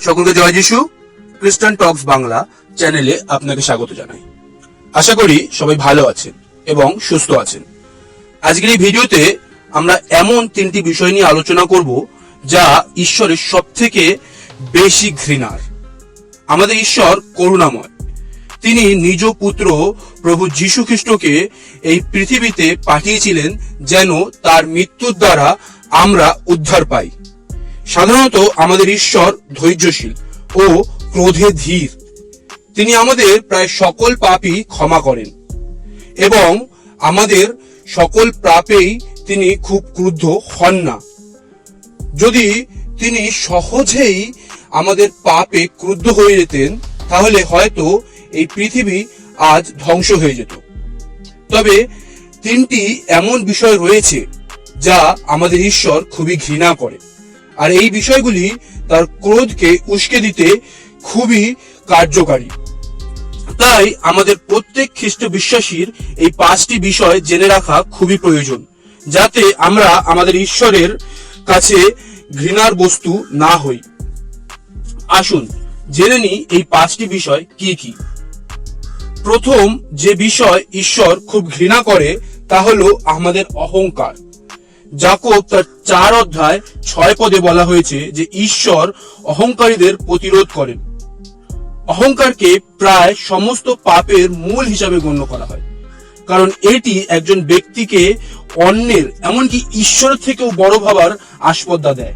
সকলকে জয় যিশু। খ্রিস্টান টক্স বাংলা চ্যানেলে আপনাকে স্বাগত জানাই। আশা করি সবাই ভালো আছেন এবং সুস্থ আছেন। আজকের এই ভিডিওতে আমরা এমন তিনটি বিষয় নিয়ে আলোচনা করব যা ঈশ্বরের সব থেকে বেশি ঘৃণার। আমাদের ঈশ্বর করুণাময়। তিনি নিজ পুত্র প্রভু যীশু খ্রিস্টকে এই পৃথিবীতে পাঠিয়েছিলেন যেন তার মৃত্যুর দ্বারা আমরা উদ্ধার পাই। সাধারণত আমাদের ঈশ্বর ধৈর্যশীল ও ক্রোধে ধীর। তিনি আমাদের প্রায় সকল পাপই ক্ষমা করেন এবং আমাদের সকল পাপেই তিনি খুব ক্রুদ্ধ হন না। যদি তিনি সহজেই আমাদের পাপে ক্রুদ্ধ হয়ে যেতেন, তাহলে হয়তো এই পৃথিবী আজ ধ্বংস হয়ে যেত। তবে তিনটি এমন বিষয় রয়েছে যা আমাদের ঈশ্বর খুবই ঘৃণা করে। আর এই বিষয়গুলি তার ক্রোধকে উস্কে দিতে খুবই কার্যকারী। তাই আমাদের প্রত্যেক খ্রিস্ট বিশ্বাসীর এই পাঁচটি বিষয় জেনে রাখা খুবই প্রয়োজন, যাতে আমরা আমাদের ঈশ্বরের কাছে ঘৃণার বস্তু না হই। আসুন, জেনে নিই এই পাঁচটি বিষয় কি কি। প্রথম যে বিষয় ঈশ্বর খুব ঘৃণা করে, তা হলো আমাদের অহংকার। জাকব তার চার অধ্যায় ছয় পদে বলা হয়েছে যে ঈশ্বর অহংকারীদের প্রতিরোধ করেন। অহংকারকে প্রায় সমস্ত পাপের মূল হিসাবে গণ্য করা হয়। কারণ এটি একজন ব্যক্তিকে অন্যের, এমনকি ঈশ্বর থেকেও বড় ভাবার আস্পর্দা দেয়।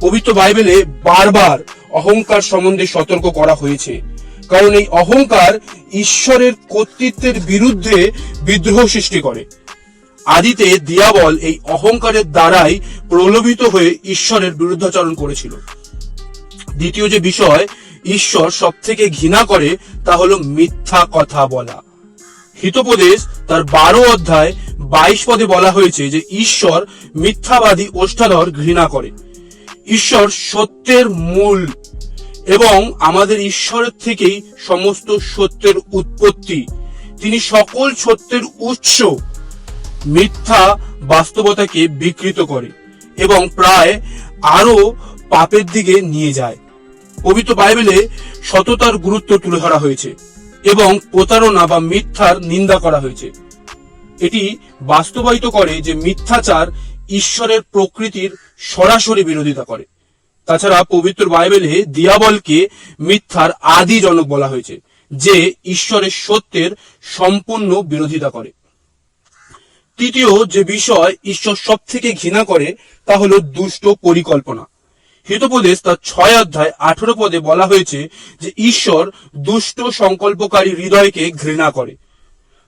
পবিত্র বাইবেলে বারবার অহংকার সম্বন্ধে সতর্ক করা হয়েছে। কারণ এই অহংকার ঈশ্বরের কর্তৃত্বের বিরুদ্ধে বিদ্রোহ সৃষ্টি করে। আদিতে দিয়াবল এই অহংকারের দ্বারাই প্রলোভিত হয়ে ঈশ্বরের বিরুদ্ধাচরণ করেছিল। দ্বিতীয় যে বিষয়, ঈশ্বর সব থেকে ঘৃণা করে তা হলো মিথ্যা কথা বলা। হিতোপদেশ তার বারো অধ্যায় বাইশ পদে বলা হয়েছে যে ঈশ্বর মিথ্যাবাদী ওষ্ঠাধর ঘৃণা করে। ঈশ্বর সত্যের মূল এবং আমাদের ঈশ্বরের থেকেই সমস্ত সত্যের উৎপত্তি। তিনি সকল সত্যের উৎস। মিথ্যা বাস্তবতাকে বিকৃত করে এবং প্রায় আরও পাপের দিকে নিয়ে যায়। পবিত্র বাইবেলে সততার গুরুত্ব তুলে ধরা হয়েছে এবং প্রতারণা বা মিথ্যার নিন্দা করা হয়েছে। এটি বাস্তবায়িত করে যে মিথ্যাচার ঈশ্বরের প্রকৃতির সরাসরি বিরোধিতা করে। তাছাড়া পবিত্র বাইবেলে দিয়াবলকে মিথ্যার আদি জনক বলা হয়েছে, যে ঈশ্বরের সত্যের সম্পূর্ণ বিরোধিতা করে। তৃতীয় যে বিষয় ঈশ্বর সব থেকে ঘৃণা করে, তা হলো দুষ্ট পরিকল্পনা। হিতোপদেশ তার ছয় অধ্যায় আঠেরো পদে বলা হয়েছে যে ঈশ্বর দুষ্ট সংকল্পকারী হৃদয়কে ঘৃণা করে।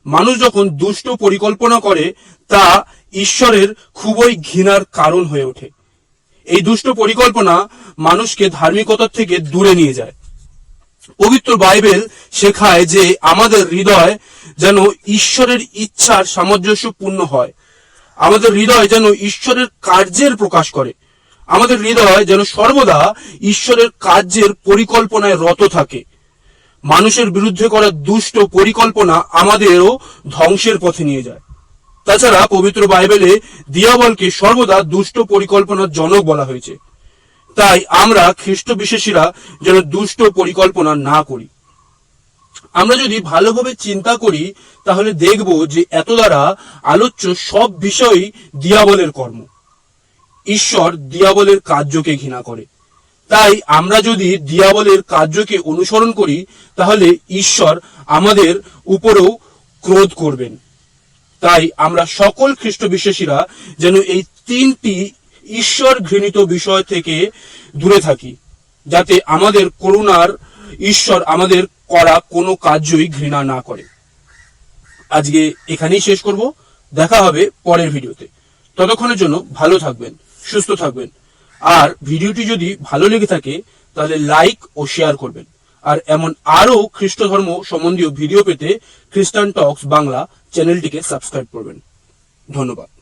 মানুষ যখন দুষ্ট পরিকল্পনা করে, তা ঈশ্বরের খুবই ঘৃণার কারণ হয়ে ওঠে। এই দুষ্ট পরিকল্পনা মানুষকে ধার্মিকতার থেকে দূরে নিয়ে যায়। পবিত্র বাইবেল শেখায় যে আমাদের হৃদয় যেন ঈশ্বরের ইচ্ছার সামঞ্জস্যপূর্ণ হয়। আমাদের হৃদয় যেন ঈশ্বরের কার্যের প্রকাশ করে। আমাদের হৃদয় যেন সর্বদা ঈশ্বরের কার্যের পরিকল্পনায় রত থাকে। মানুষের বিরুদ্ধে করা দুষ্ট পরিকল্পনা আমাদেরও ধ্বংসের পথে নিয়ে যায়। তাছাড়া পবিত্র বাইবেলে দিয়াবলকে সর্বদা দুষ্ট পরিকল্পনার জনক বলা হয়েছে। তাই আমরা খ্রিস্ট বিশেষীরা যেন দুষ্ট পরিকল্পনা না করি। আমরা যদি ভালোভাবে চিন্তা করি, তাহলে দেখব যে এত দ্বারা আলোচ্য সব বিষয়ই দিয়াবলের কর্ম। ঈশ্বর দিয়াবলের কার্যকে ঘৃণা করে। তাই আমরা যদি দিয়াবলের কার্যকে অনুসরণ করি, তাহলে ঈশ্বর আমাদের উপরেও ক্রোধ করবেন। তাই আমরা সকল খ্রিস্ট বিশ্বাসীরা যেন এই তিনটি ঈশ্বর ঘৃণিত বিষয় থেকে দূরে থাকি, যাতে আমাদের করুণার ঈশ্বর আমাদের করা কোনো কার্যই ঘৃণা না করে। আজকে এখানেই শেষ করব। দেখা হবে পরের ভিডিওতে। ততক্ষণের জন্য ভালো থাকবেন, সুস্থ থাকবেন। আর ভিডিওটি যদি ভালো লেগে থাকে, তাহলে লাইক ও শেয়ার করবেন। আর এমন আরও খ্রিস্ট ধর্ম সম্বন্ধীয় ভিডিও পেতে খ্রিস্টান টক্স বাংলা চ্যানেলটিকে সাবস্ক্রাইব করবেন। ধন্যবাদ।